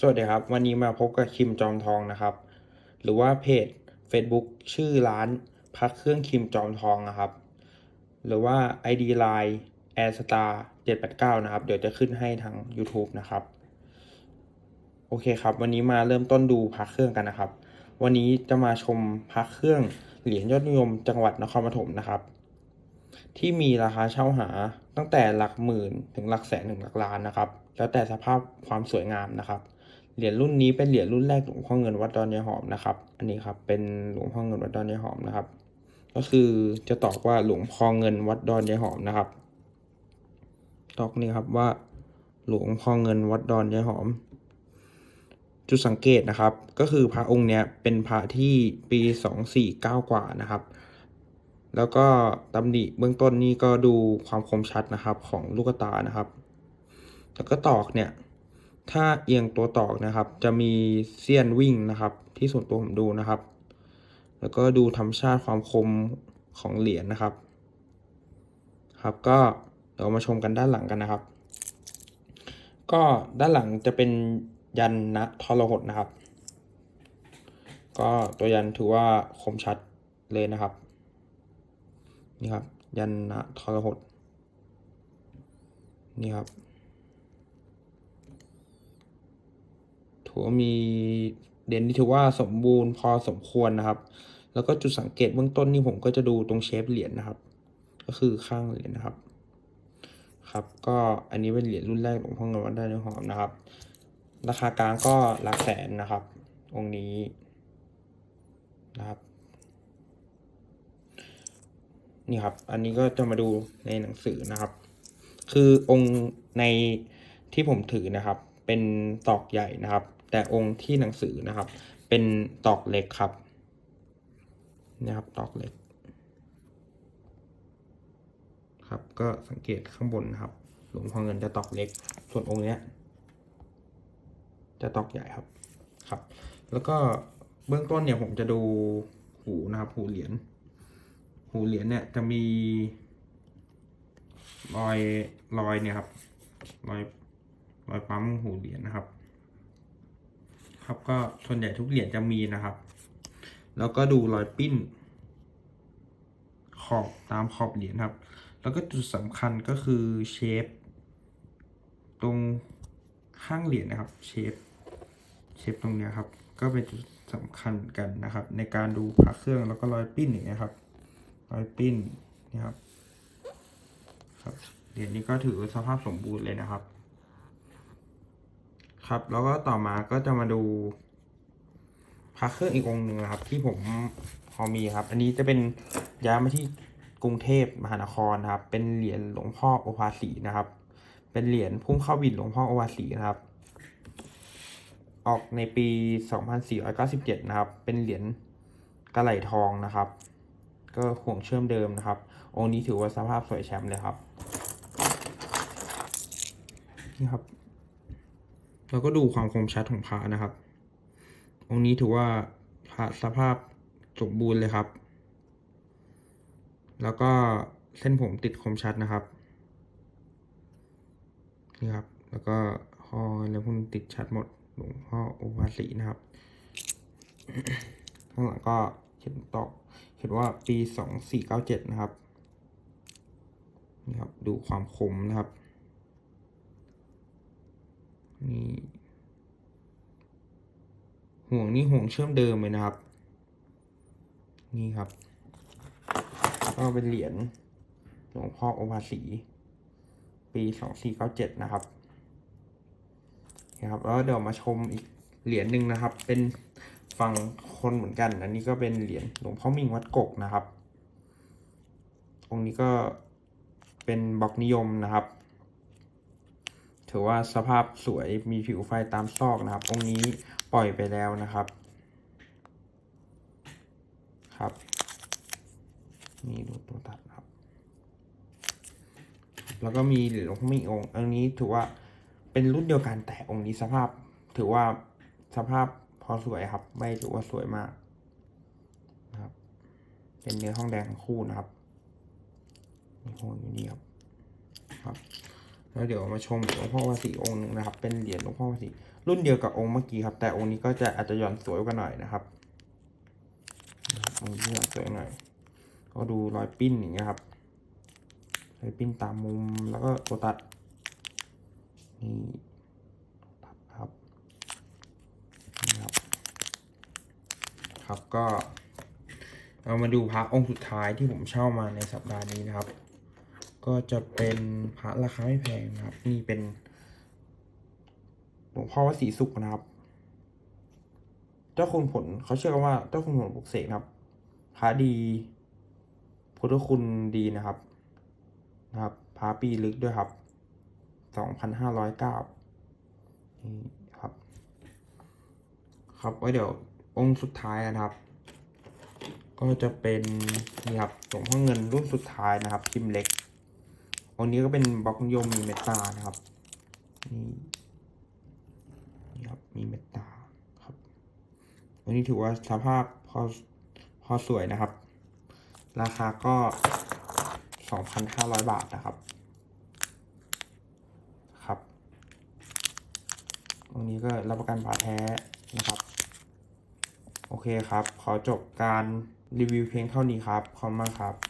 สวัสดีครับ วันนี้มาพบกับคิมจอมทองนะครับ หรือว่าเพจ Facebook ชื่อร้านพักเครื่องคิมจอมทองนะครับ หรือว่า ID Line airstar 789 นะครับ เดี๋ยวจะขึ้นให้ทาง YouTube นะครับ โอเคครับ วันนี้มาเริ่มต้นดูพักเครื่องกันนะครับ วันนี้จะมาชมพักเครื่องเหรียญยอดนิยมจังหวัดนครปฐมนะครับ ที่มีราคาเช่าหาตั้งแต่หลักหมื่นถึงหลักแสนถึงหลักล้านนะครับ แล้วแต่สภาพความสวยงามนะครับ เหรียญรุ่นนี้เป็นเหรียญรุ่นแรกหลวงพ่อเงินวัดดอนยายหอมนะครับ อันนี้ครับเป็นหลวงพ่อเงินวัดดอนยายหอมนะครับ ก็คือจะตอกว่าหลวงพ่อเงินวัดดอนยายหอมนะครับ ตอกนี่ครับว่า หลวงพ่อเงินวัดดอนยายหอม จุดสังเกตนะครับ ก็คือพระองค์เนี้ยเป็นพระที่ปีสองสี่เก้ากว่านะครับ แล้วก็ตำหนิเบื้องต้นนี่ก็ดูความคมชัดนะครับของลูกตานะครับ แล้วก็ตอกเนี่ย ถ้าเอียงตัวตอกนะครับ จะมีเสี้ยนวิ่งนะครับ ที่ส่วนตัวผมดูนะครับ แล้วก็ดูธรรมชาติความคมของเหรียญนะครับ ครับก็เดี๋ยวมาชมกันด้านหลังกันนะครับ ก็ด้านหลังจะเป็นยันนะทรหดนะครับ ก็ตัวยันถือว่าคมชัดเลยนะครับ นี่ครับ ยันนะทรหดนี่ครับ ถือว่ามีเด่นที่ถือว่าสมบูรณ์พอสมควรนะครับ แล้วก็จุดสังเกตเบื้องต้นนี่ผมก็จะดูตรงเชฟเหรียญนะครับ ก็คือข้างเหรียญนะครับ ครับ ก็อันนี้เป็นเหรียญรุ่นแรกหลวงพ่อเงินวัดได้หอมนะครับ ราคากลางก็หลักแสนนะครับ องค์นี้นะครับนี่ครับ อันนี้ก็จะมาดูในหนังสือนะครับ คือองค์ในที่ผมถือนะครับ เป็นตอกใหญ่นะครับ แต่องค์ที่หนังสือนะครับ เป็นตอกเล็กครับนี่ครับตอกเล็ก ครับก็สังเกตข้างบนนะครับ หลวงพ่อเงินจะตอกเล็ก ส่วนองค์เนี้ย จะตอกใหญ่ครับครับ แล้วก็เบื้องต้นเนี่ยผมจะดูหูนะครับหูเหรียญหูเหรียญเนี่ยจะมีรอยรอยเนี่ยครับรอยรอยปั๊มหูเหรียญนะครับ ครับ ก็ส่วนใหญ่ทุกเหรียญจะมีนะครับ แล้วก็ดูรอยปิ้น ขอบตามขอบเหรียญครับ แล้วก็จุดสำคัญก็คือเชฟตรงข้างเหรียญนะครับเชฟเชฟตรงเนี้ยครับ ก็เป็นจุดสำคัญกันนะครับ ในการดูพระเครื่องแล้วก็รอยปิ้นอย่างเงี้ยครับ รอยปิ้นนี่ครับครับเหรียญนี้ก็ถือสภาพสมบูรณ์เลยนะครับ ครับ แล้วก็ต่อมาก็จะมาดูพระเครื่องอีกองหนึ่งครับ ที่ผมพอมีครับ อันนี้จะเป็นย้ายมาที่กรุงเทพมหานครนะครับ เป็นเหรียญหลวงพ่อโอภาสีนะครับ เป็นเหรียญพุ่มเข้าบินหลวงพ่อโอภาสีนะครับ ออกในปี 2497 นะครับ เป็นเหรียญกระไหลทองนะครับ ก็ห่วงเชื่อมเดิมนะครับ องค์นี้ถือว่าสภาพสวยแชมป์เลยครับนี่ครับ เราก็ดูความคมชัดของพระนะครับ องค์นี้ถือว่าพระสภาพสมบูรณ์เลยครับ แล้วก็เส้นผมติดคมชัดนะครับ นี่ครับ แล้วก็คอแล้วพวกนี้ติดชัดหมดหลวงพ่อโอภาสีนะครับ ข้างหลังก็เขียนตอกเขียนว่าปีสองสี่เก้าเจ็ดนะครับ นี่ครับ ดูความคมนะครับ นี่ห่วงนี่ห่วงเชื่อมเดิมเลยนะครับ นี่ครับ ก็เป็นเหรียญหลวงพ่อโอภาสี ปีสองสี่เก้าเจ็ดนะครับนะครับ แล้วเดี๋ยวมาชมอีกเหรียญหนึ่งนะครับ เป็นฝั่งคนเหมือนกัน อันนี้ก็เป็นเหรียญหลวงพ่อมิ่งวัดกกนะครับองค์นี้ก็เป็นบล็อกนิยมนะครับ ถือว่าสภาพสวยมีผิวไฟตามซอกนะครับ องค์นี้ปล่อยไปแล้วนะครับ ครับ นี่ดูตัวตัดครับ แล้วก็มีหลวงพ่อมิ่งองค์อันนี้ถือว่าเป็นรุ่นเดียวกันแต่องค์นี้สภาพ ถือว่าสภาพพอสวยครับ ไม่ถือว่าสวยมากนะครับ เป็นเนื้อทองแดงคู่นะครับนี่ห้องอยู่นี่ครับครับ แล้วเดี๋ยวมาชมหลวงพ่อวาสีองค์หนึ่งนะครับ เป็นเหรียญหลวงพ่อวาสีรุ่นเดียวกับองค์เมื่อกี้ครับ แต่องค์นี้ก็จะอาจจะหย่อนสวยกว่าหน่อยนะครับองค์นี้หย่อนสวยหน่อยก็ดูรอยปิ้นอย่างเงี้ยครับรอยปิ้นตามมุมแล้วก็ตัวตัดนี่ตัดครับนี่ครับ ครับก็เรามาดูพระองค์สุดท้ายที่ผมเช่ามาในสัปดาห์นี้นะครับ ก็จะเป็นพระราคาไม่แพงนะครับ นี่เป็นหลวงพ่อวัดศรีสุขนะครับ เจ้าคุณผลเขาเชื่อกันว่าเจ้าคุณผลปลุกเสกนะครับพระดีพุทธคุณดีนะครับนะครับพระปีลึกด้วยครับสองพันห้าร้อยเก้านี่ครับ ครับไว้เดี๋ยวองค์สุดท้ายนะครับ ก็จะเป็นนี่ครับหลวงพ่อเงินรุ่นสุดท้ายนะครับพิมพ์เล็ก องค์นี้ก็เป็นบล็อกนิยมมีเมตานะครับนี่นี่ครับมีเมตาครับวันนี้ถือว่าสภาพพอพอสวยนะครับ ราคาก็สองพันห้าร้อยบาทนะครับครับตรงนี้ก็รับประกันผ่าแท้นะครับ โอเคครับ ขอจบการรีวิวเพียงเท่านี้ครับ ขอบคุณมากครับ